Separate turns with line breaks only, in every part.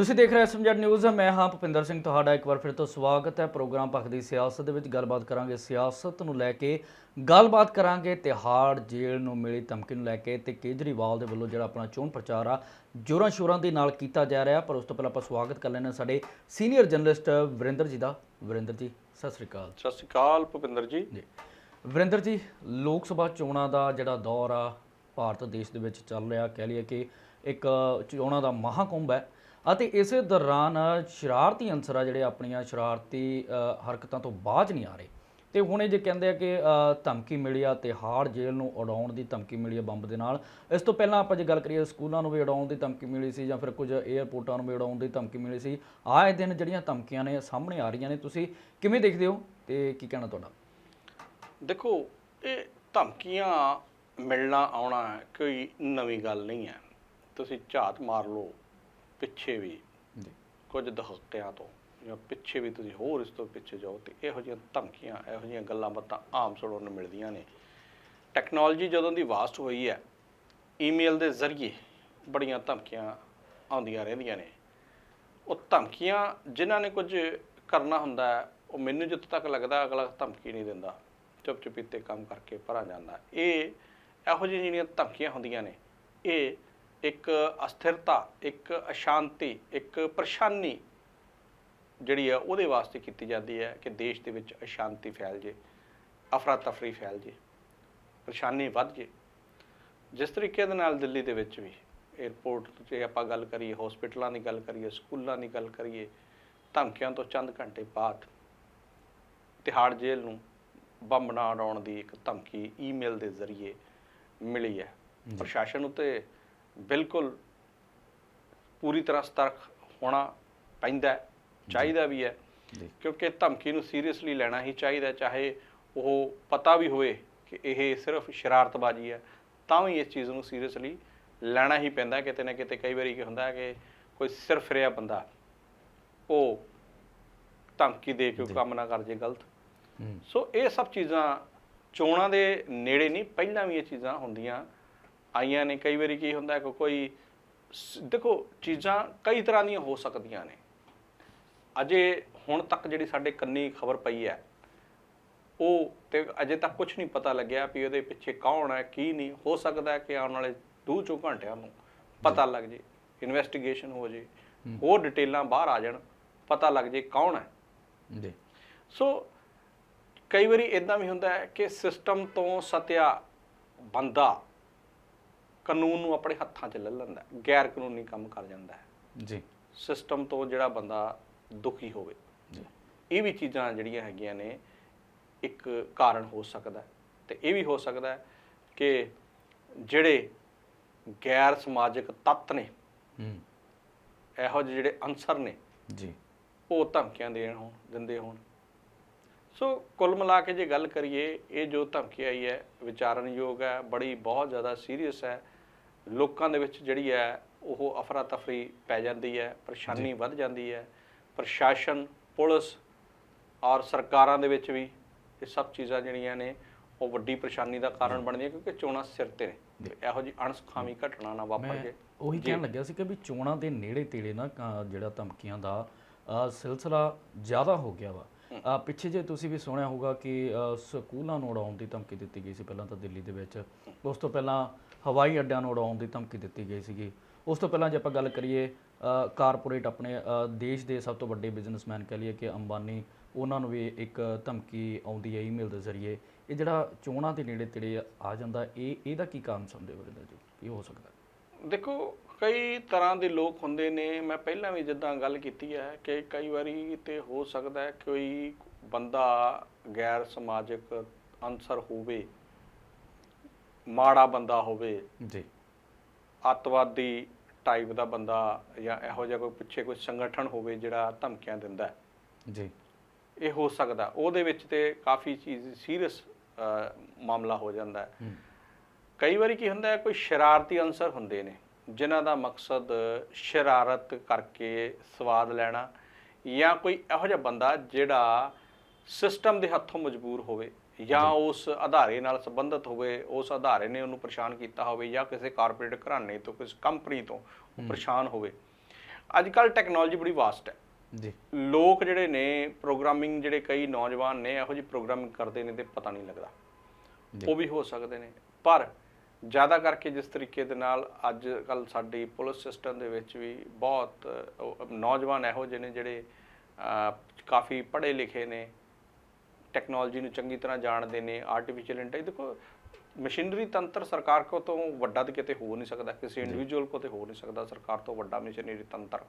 ਤੁਸੀਂ ਦੇਖ ਰਹੇ ਹੋ ਸਮਝੜ ਨਿਊਜ਼ ਮੈਂ ਹਾਂ ਭੁਪਿੰਦਰ ਸਿੰਘ ਤੁਹਾਡਾ ਇੱਕ ਵਾਰ ਫਿਰ ਤੋਂ ਸਵਾਗਤ ਹੈ ਪ੍ਰੋਗਰਾਮ ਪੱਖ ਦੀ ਸਿਆਸਤ ਦੇ ਵਿੱਚ। ਗੱਲਬਾਤ ਕਰਾਂਗੇ ਸਿਆਸਤ ਨੂੰ ਲੈ ਕੇ ਗੱਲਬਾਤ ਕਰਾਂਗੇ ਤਿਹਾੜ ਜੇਲ੍ਹ ਨੂੰ ਮਿਲੀ ਧਮਕੀ ਨੂੰ ਲੈ ਕੇ ਤੇ ਕੇਜਰੀਵਾਲ ਦੇ ਵੱਲੋਂ ਜਿਹੜਾ ਆਪਣਾ ਚੋਣ ਪ੍ਰਚਾਰ ਆ ਜੋਰਾਂ ਸ਼ੋਰਾਂ ਦੇ ਨਾਲ ਕੀਤਾ ਜਾ ਰਿਹਾ। ਪਰ ਉਸ ਤੋਂ ਪਹਿਲਾਂ ਆਪਾਂ ਸਵਾਗਤ ਕਰ ਲੈਣਾ ਸਾਡੇ ਸੀਨੀਅਰ ਜਰਨਲਿਸਟ ਵਰਿੰਦਰ ਜੀ ਦਾ। ਵਰਿੰਦਰ ਜੀ ਸਤਿ ਸ੍ਰੀ ਅਕਾਲ।
ਸਤਿ ਸ਼੍ਰੀ ਅਕਾਲ ਭੁਪਿੰਦਰ ਜੀ।
ਜੀ। ਵਰਿੰਦਰ ਜੀ ਲੋਕ ਸਭਾ ਚੋਣਾਂ ਦਾ ਜਿਹੜਾ ਦੌਰ ਆ ਭਾਰਤ ਦੇਸ਼ ਦੇ ਵਿੱਚ ਚੱਲ ਰਿਹਾ ਕਹਿ ਲਈਏ ਕਿ ਇੱਕ ਚੋਣਾਂ ਦਾ ਮਹਾਕੁੰਭ ਹੈ। ਅਤੇ ਇਸੇ ਦੌਰਾਨ ਸ਼ਰਾਰਤੀ ਅੰਸਰ ਆ ਜਿਹੜੇ ਆਪਣੀਆਂ ਸ਼ਰਾਰਤੀ ਹਰਕਤਾਂ ਤੋਂ ਬਾਜ ਨਹੀਂ ਆ ਰਹੇ। ਤੇ ਹੁਣ ਇਹ ਜੇ ਕਹਿੰਦੇ ਆ ਕਿ ਧਮਕੀ ਮਿਲੀ ਆ ਤਿਹਾੜ ਜੇਲ੍ਹ ਨੂੰ ਉਡਾਉਣ ਦੀ ਧਮਕੀ ਮਿਲੀ ਆ ਬੰਬ ਦੇ ਨਾਲ। ਇਸ ਤੋਂ ਪਹਿਲਾਂ ਆਪਾਂ ਜੇ ਗੱਲ ਕਰੀਏ ਸਕੂਲਾਂ ਨੂੰ ਵੀ ਉਡਾਉਣ ਦੀ ਧਮਕੀ ਮਿਲੀ ਸੀ ਜਾਂ ਫਿਰ ਕੁਝ 에ਅਰਪੋਰਟਾਂ ਨੂੰ ਵੀ ਉਡਾਉਣ ਦੀ ਧਮਕੀ ਮਿਲੀ ਸੀ। ਆਏ ਦਿਨ ਜਿਹੜੀਆਂ ਧਮਕੀਆਂ ਨੇ ਸਾਹਮਣੇ ਆ ਰਹੀਆਂ ਨੇ, ਤੁਸੀਂ ਕਿਵੇਂ ਦੇਖਦੇ ਹੋ ਤੇ ਕੀ ਕਹਿਣਾ ਤੁਹਾਡਾ?
ਦੇਖੋ, ਇਹ ਧਮਕੀਆਂ ਮਿਲਣਾ ਆਉਣਾ ਕੋਈ ਨਵੀਂ ਗੱਲ ਨਹੀਂ ਹੈ। ਤੁਸੀਂ ਝਾਤ ਮਾਰ ਲਓ। ਪਿੱਛੇ ਵੀ
ਜੀ।
ਕੁਝ ਦਹਾਕਿਆਂ ਤੋਂ ਜਾਂ ਪਿੱਛੇ ਵੀ ਤੁਸੀਂ ਹੋਰ ਇਸ ਤੋਂ ਪਿੱਛੇ ਜਾਓ ਤੇ ਇਹੋ ਜਿਹੀਆਂ ਧਮਕੀਆਂ ਇਹੋ ਜਿਹੀਆਂ ਗੱਲਾਂ ਬਾਤਾਂ ਆਮ ਸੁਣਨ ਨੂੰ ਮਿਲਦੀਆਂ ਨੇ। ਟੈਕਨੋਲੋਜੀ ਜਦੋਂ ਦੀ ਵਾਸਟ ਹੋਈ ਹੈ ਈਮੇਲ ਦੇ ਜ਼ਰੀਏ ਬੜੀਆਂ ਧਮਕੀਆਂ ਆਉਂਦੀਆਂ ਰਹਿੰਦੀਆਂ ਨੇ। ਉਹ ਧਮਕੀਆਂ ਜਿਨ੍ਹਾਂ ਨੇ ਕੁਝ ਕਰਨਾ ਹੁੰਦਾ ਉਹ ਮੈਨੂੰ ਜਿੱਥੇ ਤੱਕ ਲੱਗਦਾ ਅਗਲਾ ਧਮਕੀ ਨਹੀਂ ਦਿੰਦਾ। ਚੁੱਪ ਚੁਪੀਤੇ ਕੰਮ ਕਰਕੇ ਭਰਾ ਜਾਂਦਾ। ਇਹ ਇਹੋ ਜਿਹੀਆਂ ਜਿਹੜੀਆਂ ਧਮਕੀਆਂ ਹੁੰਦੀਆਂ ਨੇ ਇਹ ਇੱਕ ਅਸਥਿਰਤਾ ਇੱਕ ਅਸ਼ਾਂਤੀ ਇੱਕ ਪਰੇਸ਼ਾਨੀ ਜਿਹੜੀ ਆ ਉਹਦੇ ਵਾਸਤੇ ਕੀਤੀ ਜਾਂਦੀ ਹੈ ਕਿ ਦੇਸ਼ ਦੇ ਵਿੱਚ ਅਸ਼ਾਂਤੀ ਫੈਲ ਜੇ ਅਫਰਾ ਤਫਰੀ ਫੈਲ ਜੇ ਪਰੇਸ਼ਾਨੀ ਵੱਧ ਜੇ। ਜਿਸ ਤਰੀਕੇ ਦੇ ਨਾਲ ਦਿੱਲੀ ਦੇ ਵਿੱਚ ਵੀ 에ਅਰਪੋਰਟ ਤੇ ਆਪਾਂ ਗੱਲ ਕਰੀਏ ਹਸਪੀਟਲਾਂ ਦੀ ਗੱਲ ਕਰੀਏ ਸਕੂਲਾਂ ਦੀ ਗੱਲ ਕਰੀਏ ਧਮਕੀਆਂ ਤੋਂ ਚੰਦ ਘੰਟੇ ਬਾਅਦ ਤਿਹਾੜ ਜੇਲ੍ਹ ਨੂੰ ਬੰਬ ਨਾ ਉਡਾਉਣ ਦੀ ਇੱਕ ਧਮਕੀ ਈਮੇਲ ਦੇ ਜ਼ਰੀਏ ਮਿਲੀ ਹੈ। ਪ੍ਰਸ਼ਾਸਨ ਉਤੇ ਬਿਲਕੁਲ ਪੂਰੀ ਤਰ੍ਹਾਂ ਸਤਰਕ ਹੋਣਾ ਪੈਂਦਾ ਚਾਹੀਦਾ ਵੀ ਹੈ ਕਿਉਂਕਿ ਧਮਕੀ ਨੂੰ ਸੀਰੀਅਸਲੀ ਲੈਣਾ ਹੀ ਚਾਹੀਦਾ ਚਾਹੇ ਉਹ ਪਤਾ ਵੀ ਹੋਵੇ ਕਿ ਇਹ ਸਿਰਫ ਸ਼ਰਾਰਤਬਾਜ਼ੀ ਹੈ ਤਾਂ ਵੀ ਇਸ ਚੀਜ਼ ਨੂੰ ਸੀਰੀਅਸਲੀ ਲੈਣਾ ਹੀ ਪੈਂਦਾ। ਕਿਤੇ ਨਾ ਕਿਤੇ ਕਈ ਵਾਰੀ ਕੀ ਹੁੰਦਾ ਹੈ ਕਿ ਕੋਈ ਸਿਰ ਫਿਰਿਆ ਬੰਦਾ ਉਹ ਧਮਕੀ ਦੇ ਕੇ ਕੰਮ ਨਾ ਕਰ ਜੇ ਗਲਤ। ਸੋ ਇਹ ਸਭ ਚੀਜ਼ਾਂ ਚੋਣਾਂ ਦੇ ਨੇੜੇ ਨਹੀਂ ਪਹਿਲਾਂ ਵੀ ਇਹ ਚੀਜ਼ਾਂ ਹੁੰਦੀਆਂ ਆਈਆਂ ਨੇ ਕਈ ਵਾਰੀ ਕੀ ਹੁੰਦਾ ਕਿ ਕੋਈ ਦੇਖੋ ਚੀਜ਼ਾਂ ਕਈ ਤਰ੍ਹਾਂ ਦੀਆਂ ਹੋ ਸਕਦੀਆਂ ਨੇ। ਅਜੇ ਹੁਣ ਤੱਕ ਜਿਹੜੀ ਸਾਡੇ ਕੰਨੀ ਖਬਰ ਪਈ ਹੈ ਉਹ ਤੇ ਅਜੇ ਤੱਕ ਕੁਝ ਨਹੀਂ ਪਤਾ ਲੱਗਿਆ ਵੀ ਉਹਦੇ ਪਿੱਛੇ ਕੌਣ ਹੈ ਕੀ ਨਹੀਂ। ਹੋ ਸਕਦਾ ਕਿ ਆਉਣ ਵਾਲੇ ਦੋ ਚੋ ਘੰਟਿਆਂ ਨੂੰ ਪਤਾ ਲੱਗ ਜੇ ਇਨਵੈਸਟੀਗੇਸ਼ਨ ਹੋ ਜੇ ਹੋਰ ਡਿਟੇਲਾਂ ਬਾਹਰ ਆ ਜਾਣ ਪਤਾ ਲੱਗ ਜੇ ਕੌਣ ਹੈ।
ਜੀ।
ਸੋ ਕਈ ਵਾਰੀ ਇਦਾਂ ਵੀ ਹੁੰਦਾ ਹੈ ਕਿ ਸਿਸਟਮ ਤੋਂ ਸਤਿਆ ਬੰਦਾ ਕਾਨੂੰਨ ਨੂੰ ਆਪਣੇ ਹੱਥਾਂ 'ਚ ਲੈ ਲੈਂਦਾ ਗੈਰ ਕਾਨੂੰਨੀ ਕੰਮ ਕਰ ਜਾਂਦਾ ਹੈ।
ਜੀ।
ਸਿਸਟਮ ਤੋਂ ਜਿਹੜਾ ਬੰਦਾ ਦੁਖੀ ਹੋਵੇ
ਜੀ।
ਇਹ ਵੀ ਚੀਜ਼ਾਂ ਜਿਹੜੀਆਂ ਹੈਗੀਆਂ ਨੇ ਇੱਕ ਕਾਰਨ ਹੋ ਸਕਦਾ ਤੇ ਇਹ ਵੀ ਹੋ ਸਕਦਾ ਕਿ ਜਿਹੜੇ ਗੈਰ ਸਮਾਜਿਕ ਤੱਤ ਨੇ
ਹੂੰ।
ਇਹੋ ਜਿਹੇ ਜਿਹੜੇ ਅਨਸਰ ਨੇ
ਜੀ।
ਉਹ ਧਮਕੀਆਂ ਦੇਣ ਹੋਣ ਦਿੰਦੇ ਹੋਣ। ਸੋ ਕੁੱਲ ਮਿਲਾ ਕੇ ਜੇ ਗੱਲ ਕਰੀਏ ਇਹ ਜੋ ਧਮਕੀ ਆਈ ਹੈ ਵਿਚਾਰਨਯੋਗ ਹੈ ਬੜੀ ਬਹੁਤ ਜ਼ਿਆਦਾ ਸੀਰੀਅਸ ਹੈ। ਲੋਕਾਂ ਦੇ ਵਿੱਚ ਜਿਹੜੀ ਹੈ ਉਹ ਅਫਰਾ ਤਫਰੀ ਪੈ ਜਾਂਦੀ ਹੈ ਪਰੇਸ਼ਾਨੀ ਵੱਧ ਜਾਂਦੀ ਹੈ। ਪ੍ਰਸ਼ਾਸਨ ਪੁਲਿਸ ਔਰ ਸਰਕਾਰਾਂ ਦੇ ਵਿੱਚ ਵੀ ਇਹ ਸਭ ਚੀਜ਼ਾਂ ਜਿਹੜੀਆਂ ਨੇ ਉਹ ਵੱਡੀ ਪਰੇਸ਼ਾਨੀ ਦਾ ਕਾਰਨ ਬਣਦੀਆਂ ਕਿਉਂਕਿ ਚੋਣਾਂ ਸਿਰ ਤੇ ਨੇ। ਇਹੋ ਜਿਹੀ ਅਣਸੁਖਾਵੀ ਘਟਨਾ ਨਾ ਵਾਪਰ ਜੇ।
ਉਹੀ ਕਹਿਣ ਲੱਗਿਆ ਸੀ ਕਿ ਵੀ ਚੋਣਾਂ ਦੇ ਨੇੜੇ ਤੇੜੇ ਨਾ ਜਿਹੜਾ ਧਮਕੀਆਂ ਦਾ ਸਿਲਸਿਲਾ ਜ਼ਿਆਦਾ ਹੋ ਗਿਆ ਵਾ। ਪਿੱਛੇ ਜੇ ਤੁਸੀਂ ਵੀ ਸੁਣਿਆ ਹੋਊਗਾ ਕਿ ਸਕੂਲਾਂ ਨੂੰ ਉਡਾਉਣ ਦੀ ਧਮਕੀ ਦਿੱਤੀ ਗਈ ਸੀ ਪਹਿਲਾਂ ਤਾਂ ਦਿੱਲੀ ਦੇ ਵਿੱਚ। ਉਸ ਤੋਂ ਪਹਿਲਾਂ ਹਵਾਈ ਅੱਡਿਆਂ ਨੂੰ ਉਡਾਉਣ ਦੀ ਧਮਕੀ ਦਿੱਤੀ ਗਈ ਸੀਗੀ। ਉਸ ਤੋਂ ਪਹਿਲਾਂ ਜੇ ਆਪਾਂ ਗੱਲ ਕਰੀਏ ਕਾਰਪੋਰੇਟ ਆਪਣੇ ਦੇਸ਼ ਦੇ ਸਭ ਤੋਂ ਵੱਡੇ ਬਿਜ਼ਨਸਮੈਨ ਕਹਿ ਲਈਏ ਕਿ ਅੰਬਾਨੀ, ਉਹਨਾਂ ਨੂੰ ਵੀ ਇੱਕ ਧਮਕੀ ਆਉਂਦੀ ਹੈ ਈਮੇਲ ਦੇ ਜ਼ਰੀਏ। ਇਹ ਜਿਹੜਾ ਚੋਣਾਂ ਦੇ ਨੇੜੇ ਤੇੜੇ ਆ ਜਾਂਦਾ, ਇਹ, ਇਹਦਾ ਕੀ ਕਾਰਨ ਸਮਝਦੇ ਹੋ ਜੀ? ਕੀ ਹੋ ਸਕਦਾ
ਦੇਖੋ, ਕਈ ਤਰ੍ਹਾਂ ਦੇ ਲੋਕ ਹੁੰਦੇ ਨੇ, ਮੈਂ ਪਹਿਲਾਂ ਵੀ ਜਿੱਦਾਂ ਗੱਲ ਕੀਤੀ ਹੈ ਕਿ ਕਈ ਵਾਰੀ ਤੇ ਹੋ ਸਕਦਾ ਹੈ ਕੋਈ ਬੰਦਾ ਗੈਰ ਸਮਾਜਿਕ ਅਨਸਰ ਹੋਵੇ। ਮਾੜਾ ਬੰਦਾ ਹੋਵੇ
ਜੀ।
ਅੱਤਵਾਦੀ ਟਾਈਪ ਦਾ ਬੰਦਾ ਜਾਂ ਇਹੋ ਜਿਹਾ ਕੋਈ ਪਿੱਛੇ ਕੋਈ ਸੰਗਠਨ ਹੋਵੇ ਜਿਹੜਾ ਧਮਕੀਆਂ ਦਿੰਦਾ ਹੈ।
ਜੀ।
ਇਹ ਹੋ ਸਕਦਾ। ਉਹਦੇ ਵਿੱਚ ਤੇ ਕਾਫੀ ਚੀਜ਼ ਸੀਰੀਅਸ ਮਾਮਲਾ ਹੋ ਜਾਂਦਾ ਹੈ। ਕਈ ਵਾਰੀ ਕੀ ਹੁੰਦਾ ਹੈ ਕੋਈ ਸ਼ਰਾਰਤੀ ਅਨਸਰ ਹੁੰਦੇ ਨੇ ਜਿਨ੍ਹਾਂ ਦਾ ਮਕਸਦ ਸ਼ਰਾਰਤ ਕਰਕੇ ਸਵਾਦ ਲੈਣਾ ਜਾਂ ਕੋਈ ਇਹੋ ਜਿਹਾ ਬੰਦਾ ਜਿਹੜਾ ਸਿਸਟਮ ਦੇ ਹੱਥੋਂ ਮਜਬੂਰ ਹੋਵੇ। ਜਾਂ ਉਸ ਆਧਾਰੇ ਨਾਲ ਸੰਬੰਧਿਤ ਹੋਵੇ ਉਸ ਆਧਾਰੇ ਨੇ ਉਹਨੂੰ ਪਰੇਸ਼ਾਨ ਕੀਤਾ ਹੋਵੇ ਜਾਂ ਕਿਸੇ ਕਾਰਪੋਰੇਟ ਘਰਾਣੇ ਤੋਂ ਕਿਸੇ ਕੰਪਨੀ ਤੋਂ ਪਰੇਸ਼ਾਨ ਹੋਵੇ। ਅੱਜ ਕੱਲ ਟੈਕਨੋਲੋਜੀ ਬੜੀ ਵਾਸਟ ਹੈ।
ਜੀ।
ਲੋਕ ਜਿਹੜੇ ਨੇ ਪ੍ਰੋਗਰਾਮਿੰਗ ਜਿਹੜੇ ਕਈ ਨੌਜਵਾਨ ਨੇ ਇਹੋ ਜਿਹੀ ਪ੍ਰੋਗਰਾਮਿੰਗ ਕਰਦੇ ਨੇ ਤੇ ਪਤਾ ਨਹੀਂ ਲੱਗਦਾ। ਉਹ ਵੀ ਹੋ ਸਕਦੇ ਨੇ। ਪਰ ਜ਼ਿਆਦਾ ਕਰਕੇ ਜਿਸ ਤਰੀਕੇ ਦੇ ਨਾਲ ਅੱਜ ਕੱਲ ਸਾਡੀ ਪੁਲਿਸ ਸਿਸਟਮ ਦੇ ਵਿੱਚ ਵੀ ਬਹੁਤ ਨੌਜਵਾਨ ਇਹੋ ਜਿਹੇ ਨੇ ਜਿਹੜੇ ਕਾਫੀ ਪੜ੍ਹੇ ਲਿਖੇ ਨੇ ਟੈਕਨੋਲੋਜੀ ਨੂੰ ਚੰਗੀ ਤਰ੍ਹਾਂ ਜਾਣਦੇ ਨੇ ਆਰਟੀਫੀਸ਼ੀਅਲ ਇੰਟੈਲੀਜੈਂਸ ਦੇਖੋ ਮਸ਼ੀਨਰੀ ਤੰਤਰ ਸਰਕਾਰ ਕੋ ਤੋਂ ਵੱਡਾ ਤੇ ਕਿਤੇ ਹੋ ਨਹੀਂ ਸਕਦਾ ਕਿਸੇ ਇੰਡੀਵਿਜੂਅਲ ਕੋ ਤੇ ਹੋ ਨਹੀਂ ਸਕਦਾ ਸਰਕਾਰ ਤੋਂ ਵੱਡਾ ਮਸ਼ੀਨਰੀ ਤੰਤਰ।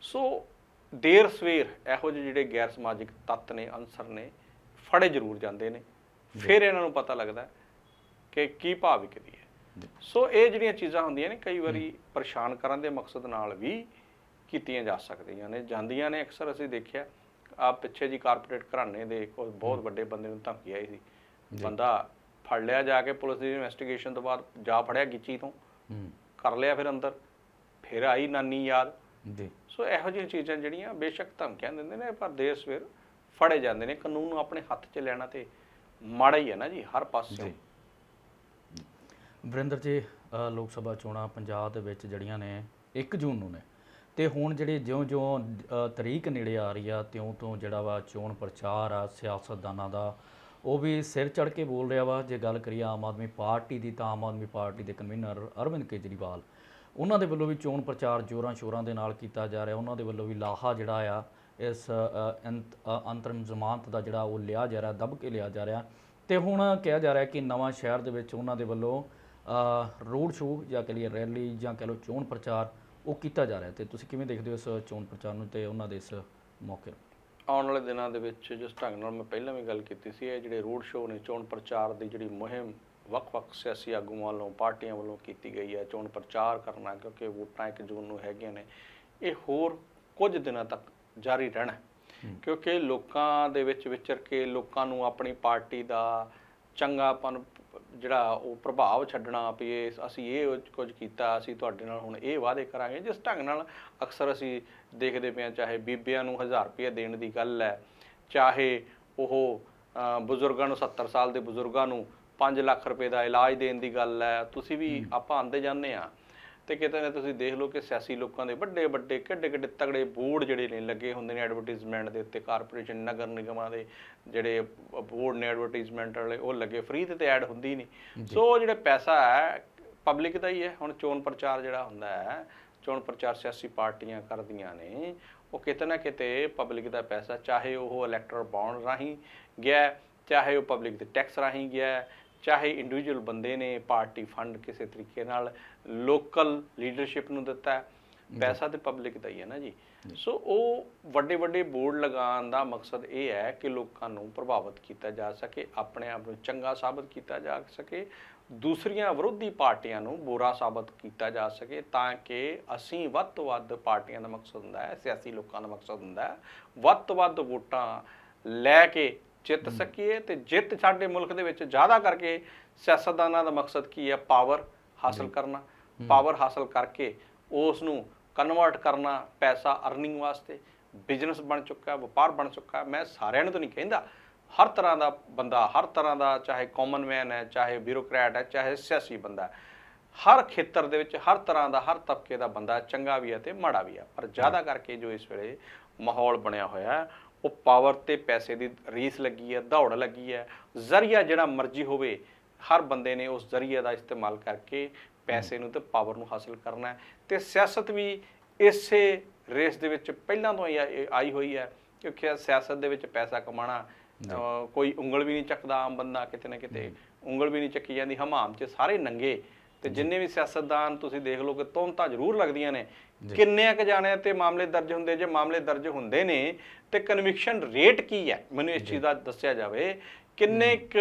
ਸੋ ਦੇਰ ਸਵੇਰ ਇਹੋ ਜਿਹੇ ਜਿਹੜੇ ਗੈਰ ਸਮਾਜਿਕ ਤੱਤ ਨੇ ਅਨਸਰ ਨੇ ਫੜੇ ਜ਼ਰੂਰ ਜਾਂਦੇ ਨੇ। ਫਿਰ ਇਹਨਾਂ ਨੂੰ ਪਤਾ ਲੱਗਦਾ ਕਿ ਕੀ ਭਾਵ ਵਿਕਦੀ ਹੈ। ਸੋ ਇਹ ਜਿਹੜੀਆਂ ਚੀਜ਼ਾਂ ਹੁੰਦੀਆਂ ਨੇ ਕਈ ਵਾਰੀ ਪਰੇਸ਼ਾਨ ਕਰਨ ਦੇ ਮਕਸਦ ਨਾਲ ਵੀ ਕੀਤੀਆਂ ਜਾ ਸਕਦੀਆਂ ਨੇ ਜਾਂਦੀਆਂ ਨੇ ਅਕਸਰ ਅਸੀਂ ਦੇਖਿਆ। ਆ ਪਿੱਛੇ ਜੀ ਕਾਰਪੋਰੇਟ ਘਰਾਣੇ ਦੇ ਕੋਈ ਬਹੁਤ ਵੱਡੇ ਬੰਦੇ ਨੂੰ ਧਮਕੀ ਆਈ ਸੀ। ਬੰਦਾ ਫੜ ਲਿਆ ਜਾ ਕੇ ਪੁਲਿਸ ਦੀ ਇਨਵੈਸਟੀਗੇਸ਼ਨ ਤੋਂ ਬਾਅਦ ਜਾ ਫੜਿਆ ਗਿੱਚੀ ਤੋਂ। ਕਰ ਲਿਆ ਫਿਰ ਅੰਦਰ। ਫਿਰ ਆਈ ਨਾਨੀ ਯਾਦ।
ਜੀ।
ਸੋ ਇਹੋ ਜਿਹੀਆਂ ਚੀਜ਼ਾਂ ਜਿਹੜੀਆਂ ਬੇਸ਼ੱਕ ਧਮਕੀਆਂ ਦਿੰਦੇ ਨੇ ਪਰ ਦੇਰ ਸਵੇਰ ਫੜੇ ਜਾਂਦੇ ਨੇ। ਕਾਨੂੰਨ ਨੂੰ ਆਪਣੇ ਹੱਥ 'ਚ ਲੈਣਾ ਤੇ ਮਾੜਾ ਹੀ ਹੈ ਨਾ ਜੀ ਹਰ ਪਾਸਿਓਂ।
ਜੀ। ਵਰਿੰਦਰ ਜੀ ਲੋਕ ਸਭਾ ਚੋਣਾਂ ਪੰਜਾਬ ਦੇ ਵਿੱਚ ਜਿਹੜੀਆਂ ਨੇ 1 ਜੂਨ ਨੂੰ ਨੇ। ਤੇ ਹੁਣ ਜਿਹੜੇ ਜਿਉਂ-ਜਿਉਂ ਅ, ਤਰੀਕ ਨੇੜੇ ਆ ਰਹੀ ਆ ਤਿਉਂ ਤੋਂ ਜਿਹੜਾ ਵਾ ਚੋਣ ਪ੍ਰਚਾਰ ਆ ਸਿਆਸਤਦਾਨਾਂ ਦਾ ਉਹ ਵੀ ਸਿਰ ਚੜ ਕੇ ਬੋਲ ਰਿਹਾ ਵਾ। ਜੇ ਗੱਲ ਕਰੀਏ ਆਮ ਆਦਮੀ ਪਾਰਟੀ ਦੀ ਤਾਂ ਆਮ ਆਦਮੀ ਪਾਰਟੀ ਦੇ ਕਨਵੀਨਰ ਅਰਵਿੰਦ ਕੇਜਰੀਵਾਲ। ਉਹਨਾਂ ਦੇ ਵੱਲੋਂ ਵੀ ਚੋਣ ਪ੍ਰਚਾਰ ਜੋਰਾਂ ਸ਼ੋਰਾਂ ਦੇ ਨਾਲ ਕੀਤਾ ਜਾ ਰਿਹਾ। ਉਹਨਾਂ ਦੇ ਵੱਲੋਂ ਵੀ ਲਾਹਾ ਜਿਹੜਾ ਆ ਇਸ ਅ, ਅੰਤ- ਅ, ਅੰਤਰਿਮ ਜ਼ਮਾਨਤ ਦਾ ਜਿਹੜਾ ਉਹ ਲਿਆ ਜਾ ਰਿਹਾ ਦੱਬ ਕੇ ਲਿਆ ਜਾ ਰਿਹਾ। ਤੇ ਹੁਣ ਕਿਹਾ ਜਾ ਰਿਹਾ ਕਿ ਨਵਾਂ ਸ਼ਹਿਰ ਦੇ ਵਿੱਚ ਉਹਨਾਂ ਦੇ ਵੱਲੋਂ ਰੋਡ ਸ਼ੋਅ ਜਾਂ ਕਹ ਲਈਏ ਰੈਲੀ ਜਾਂ ਕਹ ਲਓ ਚੋਣ ਪ੍ਰਚਾਰ ਉਹ ਕੀਤਾ ਜਾ ਰਿਹਾ ਤੇ ਤੁਸੀਂ ਕਿਵੇਂ ਦੇਖਦੇ ਹੋ ਇਸ ਚੋਣ ਪ੍ਰਚਾਰ ਨੂੰ ਤੇ ਉਹਨਾਂ ਦੇ ਇਸ ਮੌਕੇ ਨੂੰ
ਆਉਣ ਵਾਲੇ ਦਿਨਾਂ ਦੇ ਵਿੱਚ ਜਿਸ ਢੰਗ ਨਾਲ ਮੈਂ ਪਹਿਲਾਂ ਵੀ ਗੱਲ ਕੀਤੀ ਸੀ ਇਹ ਜਿਹੜੇ ਰੋਡ ਸ਼ੋਅ ਨੇ ਚੋਣ ਪ੍ਰਚਾਰ ਦੀ ਜਿਹੜੀ ਮੁਹਿੰਮ ਵੱਖ-ਵੱਖ ਸਿਆਸੀ ਆਗੂਆਂ ਵੱਲੋਂ ਪਾਰਟੀਆਂ ਵੱਲੋਂ ਕੀਤੀ ਗਈ ਹੈ ਚੋਣ ਪ੍ਰਚਾਰ ਕਰਨਾ ਕਿਉਂਕਿ ਵੋਟਾਂ 1 ਜੂਨ ਨੂੰ ਹੈਗੀਆਂ ਨੇ ਇਹ ਹੋਰ ਕੁਝ ਦਿਨਾਂ ਤੱਕ ਜਾਰੀ ਰਹਿਣਾ। ਕਿਉਂਕਿ ਲੋਕਾਂ ਦੇ ਵਿੱਚ ਵਿਚਰ ਕੇ ਲੋਕਾਂ ਨੂੰ ਆਪਣੀ ਪਾਰਟੀ ਦਾ ਚੰਗਾਪਨ ਜਿਹੜਾ ਉਹ ਪ੍ਰਭਾਵ ਛੱਡਣਾ ਵੀ ਇਹ ਅਸੀਂ ਇਹ ਕੁਝ ਕੀਤਾ ਅਸੀਂ ਤੁਹਾਡੇ ਨਾਲ ਹੁਣ ਇਹ ਵਾਅਦੇ ਕਰਾਂਗੇ ਜਿਸ ਢੰਗ ਨਾਲ ਅਕਸਰ ਅਸੀਂ ਦੇਖਦੇ ਪਏ ਹਾਂ ਚਾਹੇ ਬੀਬੀਆਂ ਨੂੰ 1000 ਰੁਪਏ ਦੇਣ ਦੀ ਗੱਲ ਹੈ ਚਾਹੇ ਉਹ ਬਜ਼ੁਰਗਾਂ ਨੂੰ 70 ਸਾਲ ਦੇ ਬਜ਼ੁਰਗਾਂ ਨੂੰ 5 ਲੱਖ ਰੁਪਏ ਦਾ ਇਲਾਜ ਦੇਣ ਦੀ ਗੱਲ ਹੈ ਤੁਸੀਂ ਵੀ ਆਪਾਂ ਆਂਦੇ ਜਾਂਦੇ ਆ ਤੇ ਕਿਤੇ ਨਾ ਤੁਸੀਂ ਦੇਖ ਲਓ ਕਿ ਸਿਆਸੀ ਲੋਕਾਂ ਦੇ ਵੱਡੇ ਵੱਡੇ ਕਿੱਡੇ ਕਿੱਡੇ ਤਗੜੇ ਬੋਰਡ ਜਿਹੜੇ ਨੇ ਲੱਗੇ ਹੁੰਦੇ ਨੇ ਐਡਵਰਟਾਈਜ਼ਮੈਂਟ ਦੇ ਉੱਤੇ ਕਾਰਪੋਰੇਸ਼ਨ ਨਗਰ ਨਿਗਮਾਂ ਦੇ ਜਿਹੜੇ ਬੋਰਡ ਨੇ ਐਡਵਰਟਾਈਜ਼ਮੈਂਟ ਵਾਲੇ ਉਹ ਲੱਗੇ ਫ੍ਰੀ ਤੇ ਐਡ ਹੁੰਦੀ ਨਹੀਂ ਸੋ ਜਿਹੜੇ ਪੈਸਾ ਹੈ ਪਬਲਿਕ ਦਾ ਹੀ ਹੈ। ਹੁਣ ਚੋਣ ਪ੍ਰਚਾਰ ਜਿਹੜਾ ਹੁੰਦਾ ਹੈ ਚੋਣ ਪ੍ਰਚਾਰ ਸਿਆਸੀ ਪਾਰਟੀਆਂ ਕਰਦੀਆਂ ਨੇ ਉਹ ਕਿਤੇ ਨਾ ਕਿਤੇ ਪਬਲਿਕ ਦਾ ਪੈਸਾ ਚਾਹੇ ਉਹ ਇਲੈਕਟਰ ਬੌਂਡ ਰਾਹੀਂ ਗਿਆ ਚਾਹੇ ਉਹ ਪਬਲਿਕ ਦੇ ਟੈਕਸ ਰਾਹੀਂ ਗਿਆ ਚਾਹੇ ਇੰਡੀਵਿਜੂਅਲ ਬੰਦੇ ਨੇ ਪਾਰਟੀ ਫੰਡ ਕਿਸੇ ਤਰੀਕੇ ਨਾਲ ਲੋਕਲ ਲੀਡਰਸ਼ਿਪ ਨੂੰ ਦਿੱਤਾ ਹੈ ਪੈਸਾ ਤੇ ਪਬਲਿਕ ਦਾ ਹੀ ਹੈ ਨਾ ਜੀ। ਸੋ ਉਹ ਵੱਡੇ ਵੱਡੇ ਬੋਰਡ ਲਗਾਉਣ ਦਾ ਮਕਸਦ ਇਹ ਹੈ ਕਿ ਲੋਕਾਂ ਨੂੰ ਪ੍ਰਭਾਵਿਤ ਕੀਤਾ ਜਾ ਸਕੇ ਆਪਣੇ ਆਪ ਨੂੰ ਚੰਗਾ ਸਾਬਤ ਕੀਤਾ ਜਾ ਸਕੇ ਦੂਸਰੀਆਂ ਵਿਰੋਧੀ ਪਾਰਟੀਆਂ ਨੂੰ ਬੁਰਾ ਸਾਬਤ ਕੀਤਾ ਜਾ ਸਕੇ ਤਾਂ ਕਿ ਅਸੀਂ ਵੱਧ ਤੋਂ ਵੱਧ ਪਾਰਟੀਆਂ ਦਾ ਮਕਸਦ ਹੁੰਦਾ ਹੈ ਸਿਆਸੀ ਲੋਕਾਂ ਦਾ ਮਕਸਦ ਹੁੰਦਾ ਹੈ ਵੱਧ ਤੋਂ ਵੱਧ ਵੋਟਾਂ ਲੈ ਕੇ ਜਿੱਤ ਸਕੀਏ ਤੇ ਜਿੱਤ ਸਾਡੇ ਮੁਲਕ ਦੇ ਵਿੱਚ ਜ਼ਿਆਦਾ ਕਰਕੇ ਸਿਆਸਤਦਾਨਾਂ ਦਾ ਮਕਸਦ ਕੀ ਹੈ? ਪਾਵਰ ਹਾਸਲ ਕਰਨਾ। ਪਾਵਰ ਹਾਸਲ ਕਰਕੇ ਉਸ ਨੂੰ ਕਨਵਰਟ ਕਰਨਾ ਪੈਸਾ ਅਰਨਿੰਗ ਵਾਸਤੇ। ਬਿਜ਼ਨਸ ਬਣ ਚੁੱਕਾ ਵਪਾਰ ਬਣ ਚੁੱਕਾ। ਮੈਂ ਸਾਰਿਆਂ ਨੂੰ ਤਾਂ ਨਹੀਂ ਕਹਿੰਦਾ ਹਰ ਤਰ੍ਹਾਂ ਦਾ ਬੰਦਾ ਹਰ ਤਰ੍ਹਾਂ ਦਾ ਚਾਹੇ ਕਾਮਨ ਮੈਨ ਹੈ ਚਾਹੇ ਬਿਊਰੋਕਰੈਟ ਹੈ ਚਾਹੇ ਸਿਆਸੀ ਬੰਦਾ ਹੈ ਹਰ ਖੇਤਰ ਦੇ ਵਿੱਚ ਹਰ ਤਰ੍ਹਾਂ ਦਾ ਹਰ ਤਬਕੇ ਦਾ ਬੰਦਾ ਚੰਗਾ ਵੀ ਹੈ ਤੇ ਮਾੜਾ ਵੀ ਹੈ। ਪਰ ਜ਼ਿਆਦਾ ਕਰਕੇ ਜੋ ਇਸ ਵੇਲੇ ਮਾਹੌਲ ਬਣਿਆ ਹੋਇਆ ਹੈ ਉਹ ਪਾਵਰ ਤੇ ਪੈਸੇ ਦੀ ਰੀਸ ਲੱਗੀ ਹੈ ਦੌੜ ਲੱਗੀ ਹੈ। ਜ਼ਰੀਆ ਜਿਹੜਾ ਮਰਜ਼ੀ ਹੋਵੇ ਹਰ ਬੰਦੇ ਨੇ ਉਸ ਜ਼ਰੀਏ ਦਾ ਇਸਤੇਮਾਲ ਕਰਕੇ ਪੈਸੇ ਨੂੰ ਤੇ ਪਾਵਰ ਨੂੰ ਹਾਸਲ ਕਰਨਾ ਹੈ। ਤੇ ਸਿਆਸਤ ਵੀ ਇਸੇ ਰੇਸ ਦੇ ਵਿੱਚ ਪਹਿਲਾਂ ਤੋਂ ਹੀ ਆਈ ਹੋਈ ਹੈ ਕਿਉਂਕਿ ਸਿਆਸਤ ਦੇ ਵਿੱਚ ਪੈਸਾ ਕਮਾਉਣਾ ਕੋਈ ਉਂਗਲ ਵੀ ਨਹੀਂ ਚੱਕਦਾ ਆਮ ਬੰਦਾ ਕਿਤੇ ਨਾ ਕਿਤੇ। ਉਂਗਲ ਵੀ ਨਹੀਂ ਚੱਕੀ ਜਾਂਦੀ ਹਮਾਮ 'ਚ ਸਾਰੇ ਨੰਗੇ। ਤੇ ਜਿੰਨੇ ਵੀ ਸਿਆਸਤਦਾਨ ਤੁਸੀਂ ਦੇਖ ਲਓ ਕਿ ਤੁਹਮਤਾਂ ਜ਼ਰੂਰ ਲੱਗਦੀਆਂ ਨੇ। ਕਿੰਨੇ ਕ ਜਾਣੇ ਤੇ ਮਾਮਲੇ ਦਰਜ ਹੁੰਦੇ ਜੇ ਮਾਮਲੇ ਦਰਜ ਹੁੰਦੇ ਨੇ ਤੇ ਕਨਵਿਕਸ਼ਨ ਰੇਟ ਕੀ ਹੈ? ਮੈਨੂੰ ਇਸ ਚੀਜ਼ ਦਾ ਦੱਸਿਆ ਜਾਵੇ। ਕਿੰਨੇ ਕ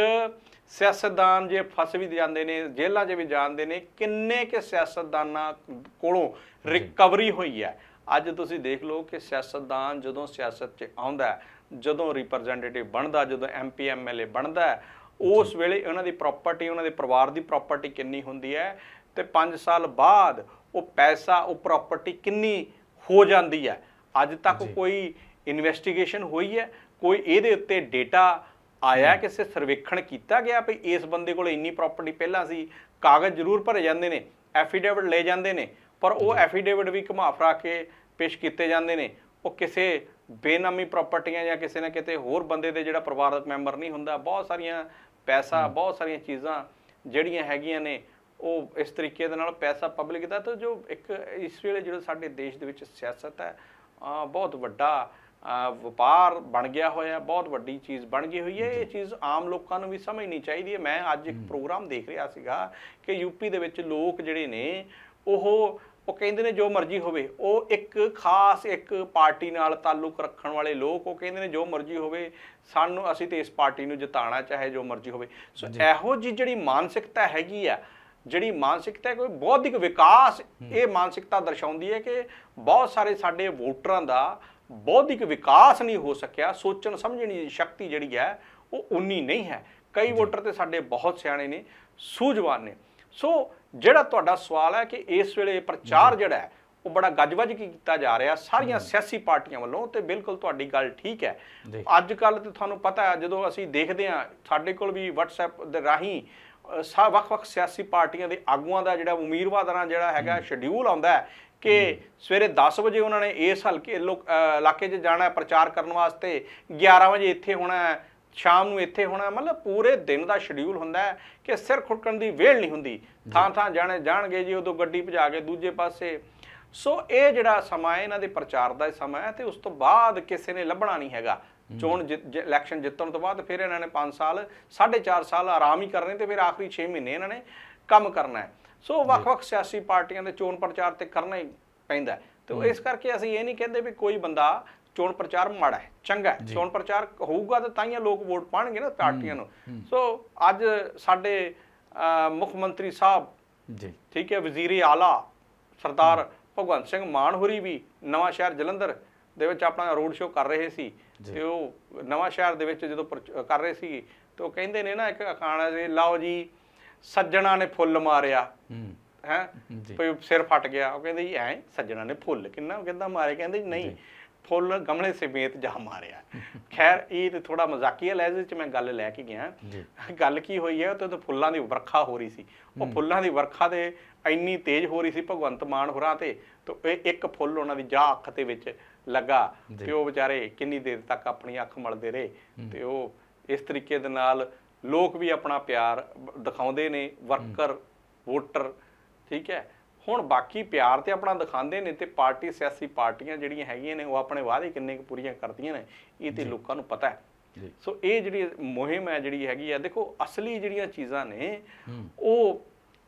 ਸਿਆਸਤਦਾਨ ਜੇ ਫਸ ਵੀ ਜਾਂਦੇ ਨੇ ਜੇਲ੍ਹਾਂ 'ਚ ਵੀ ਜਾਂਦੇ ਨੇ ਕਿੰਨੇ ਕ ਸਿਆਸਤਦਾਨਾਂ ਕੋਲੋਂ ਰਿਕਵਰੀ ਹੋਈ ਹੈ? ਅੱਜ ਤੁਸੀਂ ਦੇਖ ਲਓ ਕਿ ਸਿਆਸਤਦਾਨ ਜਦੋਂ ਸਿਆਸਤ 'ਚ ਆਉਂਦਾ ਜਦੋਂ ਰਿਪਰੈਜ਼ੈਂਟੇਟਿਵ ਬਣਦਾ ਜਦੋਂ ਐਮਪੀ ਐਮਐਲਏ ਬਣਦਾ ਉਸ ਵੇਲੇ ਉਹਨਾਂ ਦੀ ਪ੍ਰਾਪਰਟੀ ਉਹਨਾਂ ਦੇ ਪਰਿਵਾਰ ਦੀ ਪ੍ਰਾਪਰਟੀ ਕਿੰਨੀ ਹੁੰਦੀ ਹੈ ਤੇ 5 ਸਾਲ ਬਾਅਦ ਉਹ ਪੈਸਾ ਉਹ ਪ੍ਰਾਪਰਟੀ ਕਿੰਨੀ ਹੋ ਜਾਂਦੀ ਹੈ। ਅੱਜ ਤੱਕ ਕੋਈ ਇਨਵੈਸਟੀਗੇਸ਼ਨ ਹੋਈ ਹੈ? ਕੋਈ ਇਹਦੇ ਉੱਤੇ ਡੇਟਾ ਆਇਆ ਕਿਸੇ ਸਰਵੇਖਣ ਕੀਤਾ ਗਿਆ ਵੀ ਇਸ ਬੰਦੇ ਕੋਲ ਇੰਨੀ ਪ੍ਰਾਪਰਟੀ ਪਹਿਲਾਂ ਸੀ? ਕਾਗਜ਼ ਜ਼ਰੂਰ ਭਰੇ ਜਾਂਦੇ ਨੇ ਐਫੀਡੇਵਿਟ ਲੈ ਜਾਂਦੇ ਨੇ ਪਰ ਉਹ ਐਫੀਡੇਵਿਟ ਵੀ ਘੁਮਾ ਫਰਾ ਕੇ ਪੇਸ਼ ਕੀਤੇ ਜਾਂਦੇ ਨੇ। ਉਹ ਕਿਸੇ ਬੇਨਾਮੀ ਪ੍ਰਾਪਰਟੀਆਂ ਜਾਂ ਕਿਸੇ ਨਾ ਕਿਤੇ ਹੋਰ ਬੰਦੇ ਦੇ ਜਿਹੜਾ ਪਰਿਵਾਰਕ ਮੈਂਬਰ ਨਹੀਂ ਹੁੰਦਾ ਬਹੁਤ ਸਾਰੀਆਂ ਪੈਸਾ ਬਹੁਤ ਸਾਰੀਆਂ ਚੀਜ਼ਾਂ ਜਿਹੜੀਆਂ ਹੈਗੀਆਂ ਨੇ ਉਹ ਇਸ ਤਰੀਕੇ ਦੇ ਨਾਲ ਪੈਸਾ ਪਬਲਿਕ ਦਾ ਤਾਂ ਜੋ ਇੱਕ ਇਸ ਵੇਲੇ ਜਿਹੜਾ ਸਾਡੇ ਦੇਸ਼ ਦੇ ਵਿੱਚ ਸਿਆਸਤ ਹੈ ਬਹੁਤ ਵੱਡਾ ਵਪਾਰ ਬਣ ਗਿਆ ਹੋਇਆ ਬਹੁਤ ਵੱਡੀ ਚੀਜ਼ ਬਣ ਗਈ ਹੋਈ ਹੈ। ਇਹ ਚੀਜ਼ ਆਮ ਲੋਕਾਂ ਨੂੰ ਵੀ ਸਮਝਣੀ ਚਾਹੀਦੀ ਹੈ। ਮੈਂ ਅੱਜ ਇੱਕ ਪ੍ਰੋਗਰਾਮ ਦੇਖ ਰਿਹਾ ਸੀਗਾ ਕਿ ਯੂਪੀ ਦੇ ਵਿੱਚ ਲੋਕ ਜਿਹੜੇ ਨੇ ਉਹ ਉਹ ਕਹਿੰਦੇ ਨੇ ਜੋ ਮਰਜ਼ੀ ਹੋਵੇ ਉਹ ਇੱਕ ਖਾਸ ਇੱਕ ਪਾਰਟੀ ਨਾਲ ਤਾਲੁਕ ਰੱਖਣ ਵਾਲੇ ਲੋਕ ਉਹ ਕਹਿੰਦੇ ਨੇ ਜੋ ਮਰਜ਼ੀ ਹੋਵੇ ਸਾਨੂੰ ਅਸੀਂ ਤੇ ਇਸ ਪਾਰਟੀ ਨੂੰ ਜਿਤਾਣਾ ਚਾਹੇ ਜੋ ਮਰਜ਼ੀ ਹੋਵੇ। ਸੋ ਇਹੋ ਜੀ ਜਿਹੜੀ ਮਾਨਸਿਕਤਾ ਹੈਗੀ ਆ ਜਿਹੜੀ ਮਾਨਸਿਕਤਾ ਕੋਈ ਬੌਧਿਕ ਵਿਕਾਸ ਇਹ ਮਾਨਸਿਕਤਾ ਦਰਸਾਉਂਦੀ ਹੈ ਕਿ ਬਹੁਤ ਸਾਰੇ ਸਾਡੇ ਵੋਟਰਾਂ ਦਾ ਬੌਧਿਕ ਵਿਕਾਸ ਨਹੀਂ ਹੋ ਸਕਿਆ ਸੋਚਣ ਸਮਝਣ ਦੀ ਸ਼ਕਤੀ ਜਿਹੜੀ ਹੈ ਉਹ ਉਨੀ ਨਹੀਂ ਹੈ। ਕਈ ਵੋਟਰ ਤੇ ਸਾਡੇ ਬਹੁਤ ਸਿਆਣੇ ਨੇ ਸੂਝਵਾਨ ਨੇ। ਸੋ ਜਿਹੜਾ ਤੁਹਾਡਾ ਸਵਾਲ ਹੈ ਕਿ ਇਸ ਵੇਲੇ ਪ੍ਰਚਾਰ ਜਿਹੜਾ ਹੈ ਉਹ ਬੜਾ ਗੱਜ-ਵੱਜ ਕੇ ਕੀਤਾ ਜਾ ਰਿਹਾ? ਸਾਰੀਆਂ ਸਿਆਸੀ ਪਾਰਟੀਆਂ ਵੱਲੋਂ ਤੇ ਬਿਲਕੁਲ ਤੁਹਾਡੀ ਗੱਲ ਠੀਕ ਹੈ। ਅੱਜ ਕੱਲ ਤੇ ਤੁਹਾਨੂੰ ਪਤਾ ਹੈ ਜਦੋਂ ਅਸੀਂ ਦੇਖਦੇ ਹਾਂ ਸਾਡੇ ਕੋਲ ਵੀ WhatsApp ਦੇ ਰਾਹੀਂ ਸਾ ਵੱਖ-ਵੱਖ ਸਿਆਸੀ ਪਾਰਟੀਆਂ ਦੇ ਆਗੂਆਂ ਦਾ ਜਿਹੜਾ ਉਮੀਦਵਾਰਾਂ ਜਿਹੜਾ ਹੈਗਾ ਸ਼ਡਿਊਲ ਆਉਂਦਾ ਹੈ ਕਿ ਸਵੇਰੇ 10 ਵਜੇ ਉਹਨਾਂ ਨੇ ਇਸ ਹਲਕੇ ਲੋਕ ਇਲਾਕੇ 'ਚ ਜਾਣਾ ਹੈ ਪ੍ਰਚਾਰ ਕਰਨ ਵਾਸਤੇ 11 ਵਜੇ ਇੱਥੇ ਹੋਣਾ ਹੈ ਸ਼ਾਮ ਨੂੰ ਇੱਥੇ ਹੋਣਾ। ਮਤਲਬ ਪੂਰੇ ਦਿਨ ਦਾ ਸ਼ਡਿਊਲ ਹੁੰਦਾ ਹੈ ਕਿ ਸਿਰ ਖੁਰਕਣ ਦੀ ਵੇਲ ਨਹੀਂ ਹੁੰਦੀ। ਥਾਂ ਥਾਂ ਜਾਣੇ ਜਾਣਗੇ ਜੀ ਉਦੋਂ ਗੱਡੀ ਭਜਾ ਕੇ ਦੂਜੇ ਪਾਸੇ। ਸੋ ਇਹ ਜਿਹੜਾ ਸਮਾਂ ਹੈ ਇਹਨਾਂ ਦੇ ਪ੍ਰਚਾਰ ਦਾ ਸਮਾਂ ਹੈ ਤੇ ਉਸ ਤੋਂ ਬਾਅਦ ਕਿਸੇ ਨੇ ਲੱਭਣਾ ਨਹੀਂ ਹੈਗਾ। ਚੋਣ ਇਲੈਕਸ਼ਨ ਜਿੱਤਣ ਤੋਂ ਬਾਅਦ ਫਿਰ ਇਹਨਾਂ ਨੇ 5 ਸਾਲ 4.5 ਸਾਲ ਆਰਾਮ ਹੀ ਕਰਨੇ ਤੇ ਫਿਰ ਆਖਰੀ 6 ਮਹੀਨੇ ਇਹਨਾਂ ਨੇ ਕੰਮ ਕਰਨਾ ਹੈ। ਸੋ ਵੱਖ-ਵੱਖ ਸਿਆਸੀ ਪਾਰਟੀਆਂ ਦੇ ਚੋਣ ਪ੍ਰਚਾਰ ਤੇ ਕਰਨਾ ਹੀ ਪੈਂਦਾ। ਤੇ ਇਸ ਕਰਕੇ ਅਸੀਂ ਇਹ ਨਹੀਂ ਕਹਿੰਦੇ ਵੀ ਕੋਈ ਬੰਦਾ ਚੋਣ ਪ੍ਰਚਾਰ ਮਾੜਾ ਹੈ ਚੰਗਾ ਹੈ। ਚੋਣ ਪ੍ਰਚਾਰ ਹੋਊਗਾ ਤਾਂ ਤਾਂ ਹੀ ਲੋਕ ਵੋਟ ਪਾਣਗੇ ਨਾ ਪਾਰਟੀਆਂ ਨੂੰ। ਸੋ ਅੱਜ ਸਾਡੇ ਮੁੱਖ ਮੰਤਰੀ ਸਾਹਿਬ
ਜੀ।
ਠੀਕ ਹੈ ਵਜ਼ੀਰ ਆਲਾ ਸਰਦਾਰ ਭਗਵੰਤ ਸਿੰਘ ਮਾਨ ਹੋਰੀ ਵੀ ਨਵਾਂ ਸ਼ਹਿਰ ਜਲੰਧਰ ਦੇ ਵਿੱਚ ਆਪਣਾ ਰੋਡ ਸ਼ੋਅ ਕਰ ਰਹੇ ਸੀ ਤੇ ਉਹ ਨਵਾਂ ਸ਼ਹਿਰ ਦੇ ਵਿੱਚ ਜਦੋਂ ਕਰ ਰਹੇ ਸੀ ਤੇ ਉਹ ਕਹਿੰਦੇ ਨੇ ਨਾ ਇੱਕ ਅਖਾਣਾ ਦੇ ਲਓ ਜੀ ਸੱਜਣਾ ਨੇ ਫੁੱਲ ਮਾਰਿਆ।
ਹੂੰ।
ਸਿਰ ਫਟ ਗਿਆ। ਉਹ ਕਹਿੰਦੇ ਜੀ ਐ ਸੱਜਣਾ ਨੇ ਫੁੱਲ ਕਿੰਨਾ ਕਿੰਦਾ ਮਾਰੇ ਕਹਿੰਦੇ ਨਹੀਂ ਫੁੱਲ ਗਮਲੇ ਸਮੇਤ ਜਾ ਮਾਰਿਆ। ਖੈਰ ਇਹ ਤੇ ਥੋੜਾ ਮਜ਼ਾਕੀਆ ਲਹਿਜੇ ਚ ਮੈਂ ਗੱਲ ਲੈ ਕੇ ਗਿਆ। ਗੱਲ ਕੀ ਹੋਈ ਹੈ ਤੇ ਫੁੱਲਾਂ ਦੀ ਵਰਖਾ ਹੋ ਰਹੀ ਸੀ। ਉਹ ਫੁੱਲਾਂ ਦੀ ਵਰਖਾ ਦੇ ਇੰਨੀ ਤੇਜ਼ ਹੋ ਰਹੀ ਸੀ ਭਗਵੰਤ ਮਾਨ ਹੋਰਾਂ ਤੇ ਤੇ ਇਹ ਇੱਕ ਫੁੱਲ ਉਹਨਾਂ ਦੀ ਜਾ ਅੱਖ ਦੇ ਵਿੱਚ ਲੱਗਾ ਤੇ ਉਹ ਵਿਚਾਰੇ ਕਿੰਨੀ ਦੇਰ ਤੱਕ ਆਪਣੀ ਅੱਖ ਮਲਦੇ ਰਹੇ ਤੇ ਉਹ ਇਸ ਤਰੀਕੇ ਦੇ ਨਾਲ ਲੋਕ ਵੀ ਆਪਣਾ ਪਿਆਰ ਦਿਖਾਉਂਦੇ ਨੇ ਵਰਕਰ ਵੋਟਰ ਠੀਕ ਹੈ? ਹੁਣ ਬਾਕੀ ਪਿਆਰ ਤੇ ਆਪਣਾ ਦਿਖਾਉਂਦੇ ਨੇ ਤੇ ਪਾਰਟੀ ਸਿਆਸੀ ਪਾਰਟੀਆਂ ਜਿਹੜੀਆਂ ਹੈਗੀਆਂ ਨੇ ਉਹ ਆਪਣੇ ਵਾਅਦੇ ਕਿੰਨੇ ਕੁ ਪੂਰੀਆਂ ਕਰਦੀਆਂ ਨੇ ਇਹ ਤੇ ਲੋਕਾਂ ਨੂੰ ਪਤਾ ਹੈ। ਸੋ ਇਹ ਜਿਹੜੀ ਮੁਹਿੰਮ ਹੈ ਜਿਹੜੀ ਹੈਗੀ ਆ ਦੇਖੋ ਅਸਲੀ ਜਿਹੜੀਆਂ ਚੀਜ਼ਾਂ ਨੇ ਉਹ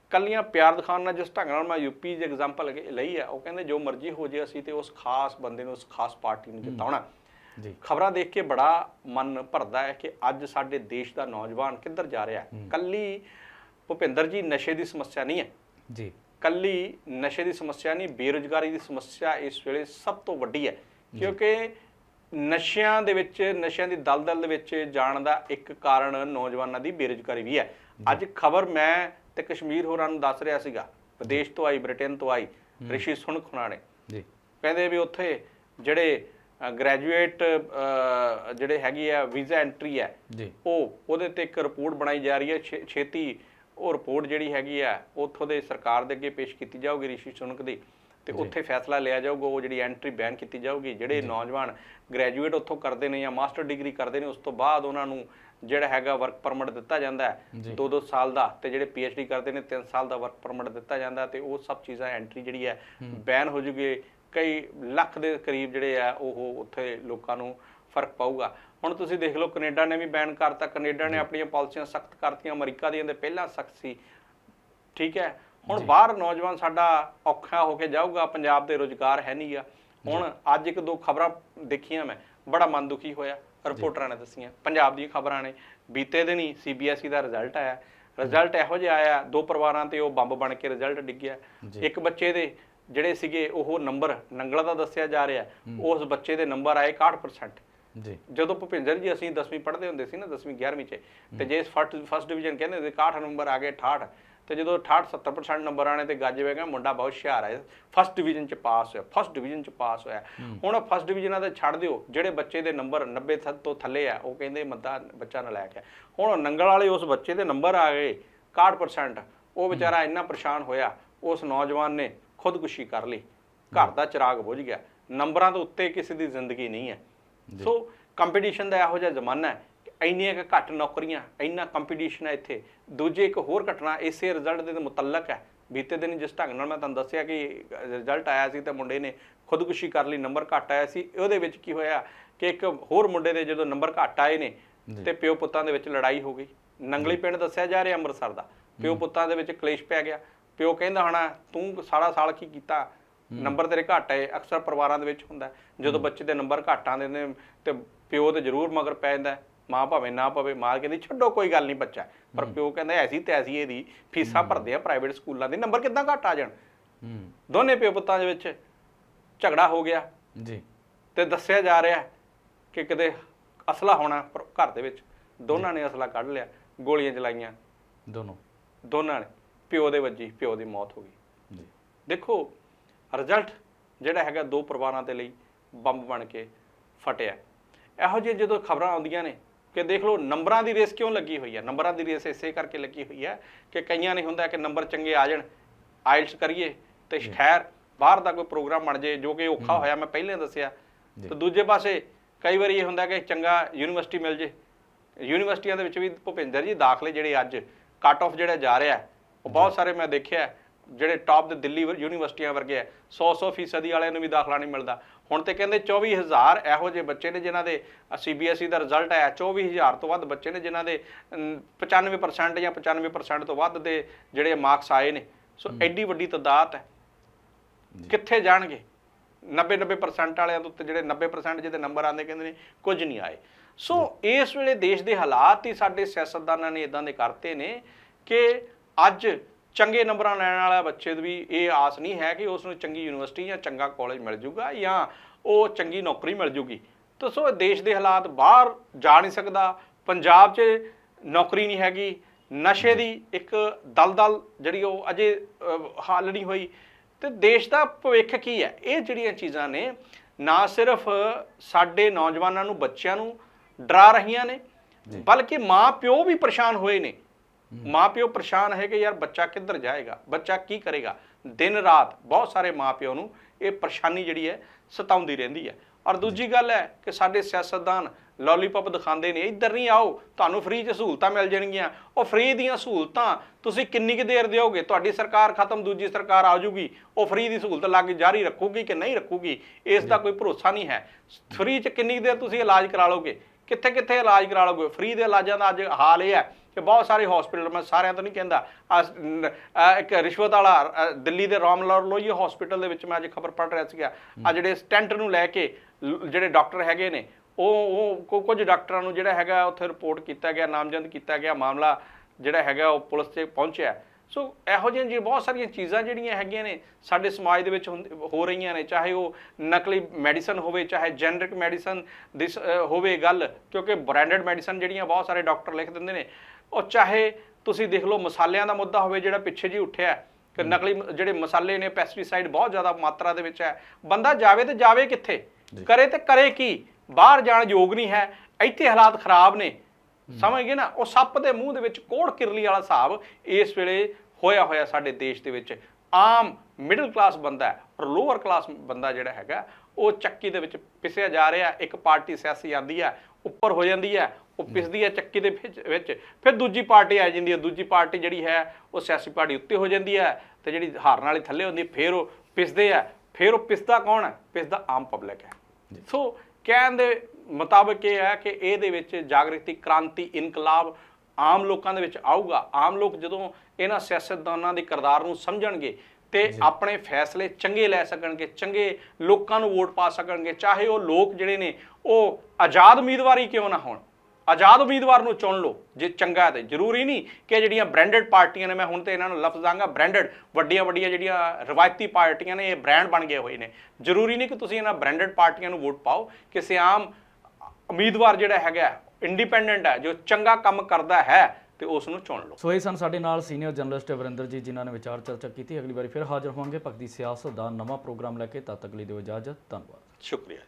ਕੱਲੀਆਂ ਪਿਆਰ ਦਿਖਾਉਣ ਨਾਲ ਜਿਸ ਢੰਗ ਨਾਲ ਮੈਂ ਯੂਪੀ ਦੀ ਐਗਜ਼ਾਮਪਲ ਲਈ ਹੈ ਉਹ ਕਹਿੰਦੇ ਜੋ ਮਰਜ਼ੀ ਹੋ ਜੇ ਅਸੀਂ ਤੇ ਉਸ ਖਾਸ ਬੰਦੇ ਨੂੰ ਉਸ ਖਾਸ ਪਾਰਟੀ ਨੂੰ ਜਿਤਾਉਣਾ
ਜੀ।
ਖਬਰਾਂ ਦੇਖ ਕੇ ਬੜਾ ਮਨ ਭਰਦਾ ਹੈ ਕਿ ਅੱਜ ਸਾਡੇ ਦੇਸ਼ ਦਾ ਨੌਜਵਾਨ ਕਿੱਧਰ ਜਾ ਰਿਹਾ ਹੈ। ਕੱਲੀ ਭੁਪਿੰਦਰ ਜੀ ਨਸ਼ੇ ਦੀ ਸਮੱਸਿਆ ਨਹੀਂ ਹੈ।
ਜੀ।
ਕੱਲੀ ਨਸ਼ੇ ਦੀ ਸਮੱਸਿਆ ਨਹੀਂ ਬੇਰੁਜ਼ਗਾਰੀ ਦੀ ਸਮੱਸਿਆ ਇਸ ਵੇਲੇ ਸਭ ਤੋਂ ਵੱਡੀ ਹੈ। ਕਿਉਂਕਿ ਨਸ਼ਿਆਂ ਦੇ ਵਿੱਚ ਨਸ਼ਿਆਂ ਦੀ ਦਲਦਲ ਦੇ ਵਿੱਚ ਜਾਣ ਦਾ ਇੱਕ ਕਾਰਨ ਨੌਜਵਾਨਾਂ ਦੀ ਬੇਰੁਜ਼ਗਾਰੀ ਵੀ ਹੈ। ਅੱਜ ਖਬਰ ਮੈਂ ਤੇ ਕਸ਼ਮੀਰ ਹੋਰਾਂ ਨੂੰ ਦੱਸ ਰਿਹਾ ਸੀਗਾ। ਵਿਦੇਸ਼ ਤੋਂ ਆਈ ਬ੍ਰਿਟੇਨ ਤੋਂ ਆਈ ਰਿਸ਼ੀ ਸੁਣਖ ਹੋਣਾ ਨੇ।
ਜੀ।
ਕਹਿੰਦੇ ਵੀ ਉੱਥੇ ਜਿਹੜੇ ਗ੍ਰੈਜੂਏਟ ਜਿਹੜੇ ਹੈਗੀ ਆ ਵੀਜ਼ਾ ਐਂਟਰੀ ਹੈ ਉਹ ਉਹਦੇ ਤੇ ਇੱਕ ਰਿਪੋਰਟ ਬਣਾਈ ਜਾ ਰਹੀ ਹੈ। ਛੇਤੀ ਉਹ ਰਿਪੋਰਟ ਜਿਹੜੀ ਹੈਗੀ ਆ ਉੱਥੋਂ ਦੇ ਸਰਕਾਰ ਦੇ ਅੱਗੇ ਪੇਸ਼ ਕੀਤੀ ਜਾਊਗੀ ਰਿਸ਼ੀ ਸੁਨਕ ਦੀ ਤੇ ਉੱਥੇ ਫੈਸਲਾ ਲਿਆ ਜਾਊਗਾ ਉਹ ਜਿਹੜੀ ਐਂਟਰੀ ਬੈਨ ਕੀਤੀ ਜਾਊਗੀ ਜਿਹੜੇ ਨੌਜਵਾਨ ਗ੍ਰੈਜੂਏਟ ਉੱਥੋਂ ਕਰਦੇ ਨੇ ਜਾਂ ਮਾਸਟਰ ਡਿਗਰੀ ਕਰਦੇ ਨੇ ਉਸ ਤੋਂ ਬਾਅਦ ਉਹਨਾਂ ਨੂੰ ਜਿਹੜਾ ਹੈਗਾ ਵਰਕ ਪਰਮਿਟ ਦਿੱਤਾ ਜਾਂਦਾ ਹੈ।
ਜੀ।
2-2 ਸਾਲ ਦਾ ਤੇ ਜਿਹੜੇ ਡੀ ਕਰਦੇ ਨੇ 3 ਸਾਲ ਦਾ ਵਰਕ ਪਰਮਿਟ ਦਿੱਤਾ ਜਾਂਦਾ ਤੇ ਉਹ ਸਭ ਚੀਜ਼ਾਂ ਐਂਟਰੀ ਜਿਹੜੀ ਹੈ ਬੈਨ ਹੋ ਜੂਗੀ। ਕਈ ਲੱਖ ਦੇ ਕਰੀਬ ਜਿਹੜੇ ਆ ਉਹ ਉੱਥੇ ਲੋਕਾਂ ਨੂੰ ਫ਼ਰਕ ਪਾਊਗਾ। ਹੁਣ ਤੁਸੀਂ ਦੇਖ ਲਓ ਕੈਨੇਡਾ ਨੇ ਵੀ ਬੈਨ ਕਰਤਾ। ਕੈਨੇਡਾ ਨੇ ਆਪਣੀਆਂ ਪਾਲਿਸੀਆਂ ਸਖਤ ਕਰਤੀਆਂ। ਅਮਰੀਕਾ ਦੀਆਂ ਤੇ ਪਹਿਲਾਂ ਸਖਤ ਸੀ। ਠੀਕ ਹੈ? ਹੁਣ ਬਾਹਰ ਨੌਜਵਾਨ ਸਾਡਾ ਔਖਾ ਹੋ ਕੇ ਜਾਊਗਾ। ਪੰਜਾਬ ਦੇ ਰੋਜ਼ਗਾਰ ਹੈ ਨਹੀਂਗਾ ਹੁਣ ਅੱਜ ਇੱਕ ਦੋ ਖਬਰਾਂ ਦੇਖੀਆਂ ਮੈਂ। ਬੜਾ ਮਨ ਦੁਖੀ ਹੋਇਆ ਰਿਪੋਰਟਰਾਂ ਨੇ ਦੱਸੀਆਂ। ਪੰਜਾਬ ਦੀਆਂ ਖਬਰਾਂ ਨੇ। ਬੀਤੇ ਦਿਨ ਹੀ ਸੀਬੀਐਸਈ ਦਾ ਰਿਜ਼ਲਟ ਆਇਆ। ਰਿਜ਼ਲਟ ਇਹੋ ਜਿਹਾ ਆਇਆ। ਦੋ ਪਰਿਵਾਰਾਂ ਤੇ ਉਹ ਬੰਬ ਬਣ ਕੇ ਰਿਜ਼ਲਟ ਡਿੱਗਿਆ। ਇੱਕ ਬੱਚੇ ਦੇ ਜਿਹੜੇ ਸੀਗੇ ਉਹ ਨੰਬਰ ਨੰਗਲਾ ਦਾ ਦੱਸਿਆ ਜਾ ਰਿਹਾ। ਉਸ ਬੱਚੇ ਦੇ ਨੰਬਰ ਆਏ 61%
ਜੀ।
ਜਦੋਂ ਭੁਪਿੰਦਰ ਜੀ ਅਸੀਂ 10ਵੀਂ ਪੜ੍ਹਦੇ ਹੁੰਦੇ ਸੀ ਨਾ 10ਵੀਂ 11ਵੀਂ ਚ ਤੇ ਜੇ ਫਸਟ ਫਸਟ ਡਿਵੀਜ਼ਨ ਕਹਿੰਦੇ ਹੁੰਦੇ 61 ਨੰਬਰ ਆ ਗਏ 68 ਤੇ ਜਦੋਂ 68 70% ਨੰਬਰ ਆਣੇ ਤੇ ਗੱਜ ਵੇਗਾ ਮੁੰਡਾ ਬਹੁਤ ਹੁਸ਼ਿਆਰ ਹੈ ਫਸਟ ਡਿਵੀਜ਼ਨ ਚ ਪਾਸ ਹੋਇਆ ਫਸਟ ਡਿਵੀਜ਼ਨ ਚ ਪਾਸ ਹੋਇਆ। ਹੁਣ ਫਸਟ ਡਿਵੀਜ਼ਨਾਂ ਦੇ ਛੱਡ ਦਿਓ ਜਿਹੜੇ ਬੱਚੇ ਦੇ ਨੰਬਰ 90 ਥ- ਤੋਂ ਥੱਲੇ ਆ ਉਹ ਕਹਿੰਦੇ ਮੱਦਾ ਬੱਚਾ ਨਾ ਲੈ ਕੇ ਹੁਣ ਨੰਗਲ ਵਾਲੇ ਉਸ ਬੱਚੇ ਦੇ ਨੰਬਰ ਆ ਗਏ 61% ਉਹ ਵਿਚਾਰਾ ਇੰਨਾ ਪਰੇਸ਼ਾਨ ਹੋਇਆ ਉਸ ਨੌਜਵਾਨ ਨੇ ਖੁਦਕੁਸ਼ੀ ਕਰ ਲਈ। ਘਰ ਦਾ ਚਿਰਾਗ ਬੁਝ ਗਿਆ। ਨੰਬਰਾਂ ਤੋਂ ਉੱਤੇ ਕਿਸੇ ਦੀ ਜ਼ਿੰਦਗੀ ਨਹੀਂ ਹੈ। ਸੋ ਕੰਪੀਟੀਸ਼ਨ ਦਾ ਇਹੋ ਜਿਹਾ ਜ਼ਮਾਨਾ ਹੈ ਇੰਨੀਆਂ ਕੁ ਘੱਟ ਨੌਕਰੀਆਂ ਇੰਨਾ ਕੰਪੀਟੀਸ਼ਨ ਹੈ ਇੱਥੇ। ਦੂਜੀ ਇੱਕ ਹੋਰ ਘਟਨਾ ਇਸੇ ਰਿਜ਼ਲਟ ਦੇ ਮੁਤਲਕ ਹੈ। ਬੀਤੇ ਦਿਨ ਜਿਸ ਢੰਗ ਨਾਲ ਮੈਂ ਤੁਹਾਨੂੰ ਦੱਸਿਆ ਕਿ ਰਿਜ਼ਲਟ ਆਇਆ ਸੀ ਤੇ ਮੁੰਡੇ ਨੇ ਖੁਦਕੁਸ਼ੀ ਕਰ ਲਈ ਨੰਬਰ ਘੱਟ ਆਇਆ ਸੀ। ਉਹਦੇ ਵਿੱਚ ਕੀ ਹੋਇਆ ਕਿ ਇੱਕ ਹੋਰ ਮੁੰਡੇ ਦੇ ਜਦੋਂ ਨੰਬਰ ਘੱਟ ਆਏ ਨੇ ਤੇ ਪਿਓ ਪੁੱਤਾਂ ਦੇ ਵਿੱਚ ਲੜਾਈ ਹੋ ਗਈ। ਨੰਗਲੀ ਪਿੰਡ ਦੱਸਿਆ ਜਾ ਰਿਹਾ ਅੰਮ੍ਰਿਤਸਰ ਦਾ। ਪਿਓ ਪੁੱਤਾਂ ਦੇ ਵਿੱਚ ਕਲੇਸ਼ ਪੈ ਗਿਆ। ਪਿਓ ਕਹਿੰਦਾ ਹਣਾ ਤੂੰ ਸਾਰਾ ਸਾਲ ਕੀ ਕੀਤਾ? ਨੰਬਰ ਤੇਰੇ ਘੱਟ ਆਏ ਅਕਸਰ ਪਰਿਵਾਰਾਂ ਦੇ ਵਿੱਚ ਹੁੰਦਾ। ਜਦੋਂ ਬੱਚੇ ਦੇ ਨੰਬਰ ਘੱਟ ਆਉਂਦੇ ਨੇ ਤੇ ਪਿਓ ਤੇ ਜ਼ਰੂਰ ਮਗਰ ਪੈ ਜਾਂਦਾ। ਮਾਂ ਭਾਵੇਂ ਨਾ ਪਵੇ ਮਾਂ ਕਹਿੰਦੀ ਛੱਡੋ ਕੋਈ ਗੱਲ ਨਹੀਂ ਬੱਚਾ। ਪਰ ਪਿਓ ਕਹਿੰਦਾ ਐਸੀ ਤੈਸੀ ਇਹਦੀ ਫੀਸਾਂ ਭਰਦੇ ਆ ਪ੍ਰਾਈਵੇਟ ਸਕੂਲਾਂ ਦੇ। ਨੰਬਰ ਕਿੱਦਾਂ ਘੱਟ ਆ ਜਾਣ?
ਹੂੰ।
ਦੋਨੇ ਪਿਓ ਪੁੱਤਾਂ ਦੇ ਵਿੱਚ ਝਗੜਾ ਹੋ ਗਿਆ।
ਜੀ।
ਤੇ ਦੱਸਿਆ ਜਾ ਰਿਹਾ ਕਿ ਕਿਤੇ ਅਸਲਾ ਹੋਣਾ ਘਰ ਦੇ ਵਿੱਚ। ਦੋਨਾਂ ਨੇ ਅਸਲਾ ਕੱਢ ਲਿਆ ਗੋਲੀਆਂ ਚਲਾਈਆਂ।
ਦੋਨੋਂ।
ਦੋਨਾਂ ਨੇ ਪਿਓ ਦੇ ਵੱਜੀ ਪਿਓ ਦੀ ਮੌਤ ਹੋ ਗਈ।
ਜੀ।
ਦੇਖੋ ਰਿਜ਼ਲਟ ਜਿਹੜਾ ਹੈਗਾ ਦੋ ਪਰਿਵਾਰਾਂ ਦੇ ਲਈ ਬੰਬ ਬਣ ਕੇ ਫਟਿਆ। ਇਹੋ ਜਿਹੇ ਜਦੋਂ ਖਬਰਾਂ ਆਉਂਦੀਆਂ ਨੇ ਕਿ ਦੇਖ ਲਓ ਨੰਬਰਾਂ ਦੀ ਰੇਸ ਕਿਉਂ ਲੱਗੀ ਹੋਈ ਹੈ? ਨੰਬਰਾਂ ਦੀ ਰੇਸ ਇਸੇ ਕਰਕੇ ਲੱਗੀ ਹੋਈ ਹੈ ਕਿ ਕਈਆਂ ਨੇ ਹੁੰਦਾ ਕਿ ਨੰਬਰ ਚੰਗੇ ਆ ਜਾਣ ਆਇਲਸ ਕਰੀਏ ਤੇ ਖੈਰ ਬਾਹਰ ਦਾ ਕੋਈ ਪ੍ਰੋਗਰਾਮ ਬਣ ਜੇ ਜੋ ਕਿ ਔਖਾ ਹੋਇਆ ਮੈਂ ਪਹਿਲੇ ਦੱਸਿਆ। ਤੇ ਦੂਜੇ ਪਾਸੇ ਕਈ ਵਾਰੀ ਇਹ ਹੁੰਦਾ ਕਿ ਚੰਗਾ ਯੂਨੀਵਰਸਿਟੀ ਮਿਲ ਜੇ। ਯੂਨੀਵਰਸਿਟੀਆਂ ਦੇ ਵਿੱਚ ਵੀ ਭੁਪਿੰਦਰ ਜੀ ਦਾਖਲੇ ਜਿਹੜੇ ਅੱਜ ਕੱਟ ਆਫ ਜਿਹੜਾ ਜਾ ਰਿਹਾ ਉਹ ਬਹੁਤ ਸਾਰੇ ਮੈਂ ਦੇਖਿਆ ਜਿਹੜੇ ਟਾਪ ਦੇ ਦਿੱਲੀ ਵਰ- ਯੂਨੀਵਰਸਿਟੀਆਂ ਵਰਗੇ ਹੈ 100-100 ਫੀਸਦੀ ਵਾਲਿਆਂ ਨੂੰ ਵੀ ਦਾਖਲਾ ਨਹੀਂ ਮਿਲਦਾ। ਹੁਣ ਤੇ ਕਹਿੰਦੇ 24000 ਇਹੋ ਜਿਹੇ ਬੱਚੇ ਨੇ ਜਿਨ੍ਹਾਂ ਦੇ ਸੀਬੀਐਸਈ ਦਾ ਰਿਜ਼ਲਟ ਆਇਆ 24000 ਤੋਂ ਵੱਧ ਬੱਚੇ ਨੇ ਜਿਨ੍ਹਾਂ ਦੇ ਅਮ, 95% ਜਾਂ 95% ਤੋਂ ਵੱਧ ਦੇ ਜਿਹੜੇ ਮਾਰਕਸ ਆਏ ਨੇ। ਸੋ ਐਡੀ ਵੱਡੀ ਤਦਾਦ ਹੈ। ਕਿੱਥੇ ਜਾਣਗੇ? 90 90% ਵਾਲਿਆਂ ਤੋਂ ਜਿਹੜੇ 90% ਜਿਹਦੇ ਨੰਬਰ ਆਉਂਦੇ ਕਹਿੰਦੇ ਨੇ ਕੁਝ ਨਹੀਂ ਆਏ। ਸੋ ਇਸ ਵੇਲੇ ਦੇਸ਼ ਦੇ ਹਾਲਾਤ ਹੀ ਸਾਡੇ ਸਿਆਸਤਦਾਨਾਂ ਨੇ ਇਦਾਂ ਦੇ ਕਰਤੇ ਨੇ ਕਿ ਅੱਜ ਚੰਗੇ ਨੰਬਰਾਂ ਲੈਣ ਵਾਲਾ ਬੱਚੇ ਦੀ ਵੀ ਇਹ ਆਸ ਨਹੀਂ ਹੈ ਕਿ ਉਸ ਨੂੰ ਚੰਗੀ ਯੂਨੀਵਰਸਿਟੀ ਜਾਂ ਚੰਗਾ ਕਾਲਜ ਮਿਲ ਜੂਗਾ ਜਾਂ ਉਹ ਚੰਗੀ ਨੌਕਰੀ ਮਿਲ ਜੂਗੀ। ਤਾਂ ਸੋ ਦੇਸ਼ ਦੇ ਹਾਲਾਤ ਬਾਹਰ ਜਾ ਨਹੀਂ ਸਕਦਾ ਪੰਜਾਬ 'ਚ ਨੌਕਰੀ ਨਹੀਂ ਹੈਗੀ ਨਸ਼ੇ ਦੀ ਇੱਕ ਦਲਦਲ ਜਿਹੜੀ ਉਹ ਅਜੇ ਹੱਲ ਨਹੀਂ ਹੋਈ। ਤੇ ਦੇਸ਼ ਦਾ ਭਵਿੱਖ ਕੀ ਹੈ? ਇਹ ਜਿਹੜੀਆਂ ਚੀਜ਼ਾਂ ਨੇ ਨਾ ਸਿਰਫ ਸਾਡੇ ਨੌਜਵਾਨਾਂ ਨੂੰ ਬੱਚਿਆਂ ਨੂੰ ਡਰਾ ਰਹੀਆਂ ਨੇ ਬਲਕਿ ਮਾਂ ਪਿਓ ਵੀ ਪਰੇਸ਼ਾਨ ਹੋਏ ਨੇ। ਮਾਂ ਪਿਓ ਪਰੇਸ਼ਾਨ ਹੈ ਕਿ ਯਾਰ ਬੱਚਾ ਕਿੱਧਰ ਜਾਏਗਾ? ਬੱਚਾ ਕੀ ਕਰੇਗਾ? ਦਿਨ ਰਾਤ ਬਹੁਤ ਸਾਰੇ ਮਾਂ ਪਿਓ ਨੂੰ ਇਹ ਪਰੇਸ਼ਾਨੀ ਜਿਹੜੀ ਹੈ ਸਤਾਉਂਦੀ ਰਹਿੰਦੀ ਹੈ। ਔਰ ਦੂਜੀ ਗੱਲ ਹੈ ਕਿ ਸਾਡੇ ਸਿਆਸਤਦਾਨ ਲੋਲੀਪੌਪ ਦਿਖਾਉਂਦੇ ਨੇ ਇੱਧਰ ਨਹੀਂ ਆਓ ਤੁਹਾਨੂੰ ਫ੍ਰੀ 'ਚ ਸਹੂਲਤਾਂ ਮਿਲ ਜਾਣਗੀਆਂ। ਉਹ ਫ੍ਰੀ ਦੀਆਂ ਸਹੂਲਤਾਂ ਤੁਸੀਂ ਕਿੰਨੀ ਕੁ ਦੇਰ ਦਿਓਗੇ? ਤੁਹਾਡੀ ਸਰਕਾਰ ਖਤਮ ਦੂਜੀ ਸਰਕਾਰ ਆ ਜਾਊਗੀ ਉਹ ਫ੍ਰੀ ਦੀ ਸਹੂਲਤ ਲੱਗ ਜਾਰੀ ਰੱਖੂਗੀ ਕਿ ਨਹੀਂ ਰੱਖੂਗੀ? ਇਸ ਦਾ ਕੋਈ ਭਰੋਸਾ ਨਹੀਂ ਹੈ। ਫ੍ਰੀ 'ਚ ਕਿੰਨੀ ਕੁ ਦੇਰ ਤੁਸੀਂ ਇਲਾਜ ਕਰਾ ਲਓਗੇ? ਕਿੱਥੇ ਕਿੱਥੇ ਇਲਾਜ ਕਰਾ ਲਓਗੇ ਫ੍ਰੀ ਦੇ ਇਲਾਜਾਂ ਦਾ ਅੱਜ ਹਾਲ ਇਹ ਹੈ ਕਿ ਬਹੁਤ ਸਾਰੇ ਹਸਪੀਟਲ ਮੈਂ ਸਾਰਿਆਂ ਤੋਂ ਨਹੀਂ ਕਹਿੰਦਾ ਇੱਕ ਰਿਸ਼ਵਤ ਵਾਲਾ ਦਿੱਲੀ ਦੇ ਰਾਮਲਾਲ ਲੋਹੀਆ ਹਸਪੀਟਲ ਦੇ ਵਿੱਚ ਮੈਂ ਅੱਜ ਖਬਰ ਪੜ੍ਹ ਰਿਹਾ ਸੀਗਾ। ਆ ਜਿਹੜੇ ਸਟੈਂਟ ਨੂੰ ਲੈ ਕੇ ਜਿਹੜੇ ਡਾਕਟਰ ਹੈਗੇ ਨੇ ਉਹ ਉਹ ਕੁਝ ਡਾਕਟਰਾਂ ਨੂੰ ਜਿਹੜਾ ਹੈਗਾ ਉੱਥੇ ਰਿਪੋਰਟ ਕੀਤਾ ਗਿਆ ਨਾਮਜ਼ਦ ਕੀਤਾ ਗਿਆ ਮਾਮਲਾ ਜਿਹੜਾ ਹੈਗਾ ਉਹ ਪੁਲਿਸ ਤੇ ਪਹੁੰਚਿਆ। ਸੋ ਇਹੋ ਜਿਹੀਆਂ ਜੀ ਬਹੁਤ ਸਾਰੀਆਂ ਚੀਜ਼ਾਂ ਜਿਹੜੀਆਂ ਹੈਗੀਆਂ ਨੇ ਸਾਡੇ ਸਮਾਜ ਦੇ ਵਿੱਚ ਹੋ ਰਹੀਆਂ ਨੇ ਚਾਹੇ ਉਹ ਨਕਲੀ ਮੈਡੀਸਨ ਹੋਵੇ ਚਾਹੇ ਜੈਨਰਿਕ ਮੈਡੀਸਨ ਦਿਸ ਹੋਵੇ ਗੱਲ ਕਿਉਂਕਿ ਬ੍ਰਾਂਡਡ ਮੈਡੀਸਨ ਜਿਹੜੀਆਂ ਬਹੁਤ ਸਾਰੇ ਡਾਕਟਰ ਲਿਖ ਦਿੰਦੇ ਨੇ। ਉਹ ਚਾਹੇ ਤੁਸੀਂ ਦੇਖ ਲਓ ਮਸਾਲਿਆਂ ਦਾ ਮੁੱਦਾ ਹੋਵੇ ਜਿਹੜਾ ਪਿੱਛੇ ਜੀ ਉੱਠਿਆ ਕਿ ਨਕਲੀ ਜਿਹੜੇ ਮਸਾਲੇ ਨੇ ਪੈਸਟੀਸਾਈਡ ਬਹੁਤ ਜ਼ਿਆਦਾ ਮਾਤਰਾ ਦੇ ਵਿੱਚ ਹੈ। ਬੰਦਾ ਜਾਵੇ ਤੇ ਜਾਵੇ ਕਿੱਥੇ? ਕਰੇ ਤੇ ਕਰੇ ਕੀ? ਬਾਹਰ ਜਾਣ ਯੋਗ ਨਹੀਂ ਹੈ ਇੱਥੇ ਹਾਲਾਤ ਖਰਾਬ ਨੇ। ਸਮਝ ਗਏ ਨਾ? ਉਹ ਸੱਪ ਦੇ ਮੂੰਹ ਦੇ ਵਿੱਚ ਕੋੜ ਕਿਰਲੀ ਵਾਲਾ ਹਿਸਾਬ ਇਸ ਵੇਲੇ ਹੋਇਆ ਹੋਇਆ ਸਾਡੇ ਦੇਸ਼ ਦੇ ਵਿੱਚ। ਆਮ ਮਿਡਲ ਕਲਾਸ ਬੰਦਾ ਔਰ ਲੋਅਰ ਕਲਾਸ ਬੰਦਾ ਜਿਹੜਾ ਹੈਗਾ ਉਹ ਚੱਕੀ ਦੇ ਵਿੱਚ ਪਿਸਿਆ ਜਾ ਰਿਹਾ ਇੱਕ ਪਾਰਟੀ ਸਿਆਸੀ ਆਂਦੀ ਹੈ ਉੱਪਰ ਹੋ ਜਾਂਦੀ ਹੈ ਉਹ ਪਿਸਦੀ ਹੈ ਚੱਕੀ ਦੇ ਵਿੱਚ- ਫਿਰ ਦੂਜੀ ਪਾਰਟੀ ਆ ਜਾਂਦੀ ਹੈ। ਦੂਜੀ ਪਾਰਟੀ ਜਿਹੜੀ ਹੈ ਉਹ ਸਿਆਸੀ ਪਾਰਟੀ ਉੱਤੇ ਹੋ ਜਾਂਦੀ ਹੈ ਤੇ ਜਿਹੜੀ ਹਾਰਨ ਵਾਲੀ ਥੱਲੇ ਹੁੰਦੀ ਫਿਰ ਉਹ ਪਿਸਦੇ ਆ। ਫਿਰ ਉਹ ਪਿਸਦਾ ਕੌਣ ਹੈ? ਪਿਸਦਾ ਆਮ ਪਬਲਿਕ ਹੈ। ਸੋ ਕਹਿਣ ਦੇ ਮੁਤਾਬਕ ਇਹ ਹੈ ਕਿ ਇਹਦੇ ਵਿੱਚ ਜਾਗ੍ਰਿਤੀ ਕ੍ਰਾਂਤੀ ਇਨਕਲਾਬ ਆਮ ਲੋਕਾਂ ਦੇ ਵਿੱਚ ਆਊਗਾ। ਆਮ ਲੋਕ ਜਦੋਂ ਇਹਨਾਂ ਸਿਆਸਤਦਾਨਾਂ ਦੇ ਕਿਰਦਾਰ ਨੂੰ ਸਮਝਣਗੇ ਤੇ ਆਪਣੇ ਫੈਸਲੇ ਚੰਗੇ ਲੈ ਸਕਣਗੇ ਚੰਗੇ ਲੋਕਾਂ ਨੂੰ ਵੋਟ ਪਾ ਸਕਣਗੇ ਚਾਹੇ ਉਹ ਲੋਕ ਜਿਹੜੇ ਨੇ ਉਹ ਆਜ਼ਾਦ ਉਮੀਦਵਾਰੀ ਕਿਉਂ ਨਾ ਹੋਣ? ਆਜ਼ਾਦ ਉਮੀਦਵਾਰ ਨੂੰ ਚੁਣ ਲਓ ਜੇ ਚੰਗਾ ਹੈ ਤੇ। ਜ਼ਰੂਰੀ ਨਹੀਂ ਕਿ ਜਿਹੜੀਆਂ ਬ੍ਰਾਂਡਡ ਪਾਰਟੀਆਂ ਨੇ ਮੈਂ ਹੁਣ ਤੇ ਇਹਨਾਂ ਨੂੰ ਲਫ਼ਜ਼ ਆਂਗਾ ਬ੍ਰਾਂਡਡ ਵੱਡੀਆਂ ਵੱਡੀਆਂ ਜਿਹੜੀਆਂ ਰਵਾਇਤੀ ਪਾਰਟੀਆਂ ਨੇ ਇਹ ਬ੍ਰਾਂਡ ਬਣ ਗਏ ਹੋਏ ਨੇ। ਜ਼ਰੂਰੀ ਨਹੀਂ ਕਿ ਤੁਸੀਂ ਇਹਨਾਂ ਬ੍ਰਾਂਡਡ ਪਾਰਟੀਆਂ ਨੂੰ ਵੋਟ ਪਾਓ ਕਿਸੇ ਆਮ ਉਮੀਦਵਾਰ ਜਿਹੜਾ ਹੈਗਾ ਇੰਡੀਪੈਂਡੈਂਟ ਹੈ ਜੋ ਚੰਗਾ ਕੰਮ ਕਰਦਾ ਹੈ ਤੇ ਉਸ ਨੂੰ ਚੁਣ ਲਓ।
ਸੋ ਇਹ ਸਨ ਸਾਡੇ ਨਾਲ ਸੀਨੀਅਰ ਜਰਨਲਿਸਟ ਵਰਿੰਦਰ ਜੀ ਜਿਨ੍ਹਾਂ ਨੇ ਵਿਚਾਰ ਚਰਚਾ ਕੀਤੀ। ਅਗਲੀ ਵਾਰੀ ਫਿਰ ਹਾਜ਼ਰ ਹੋਵਾਂਗੇ ਭਗਤੀ ਸਿਆਸਤ ਦਾ ਨਵਾਂ ਪ੍ਰੋਗਰਾਮ ਲੈ ਕੇ। ਤਦ ਤੱਕ ਲਈ ਦਿਓ ਇਜਾਜ਼ਤ। ਧੰਨਵਾਦ।
ਸ਼ੁਕਰੀਆ ਜੀ।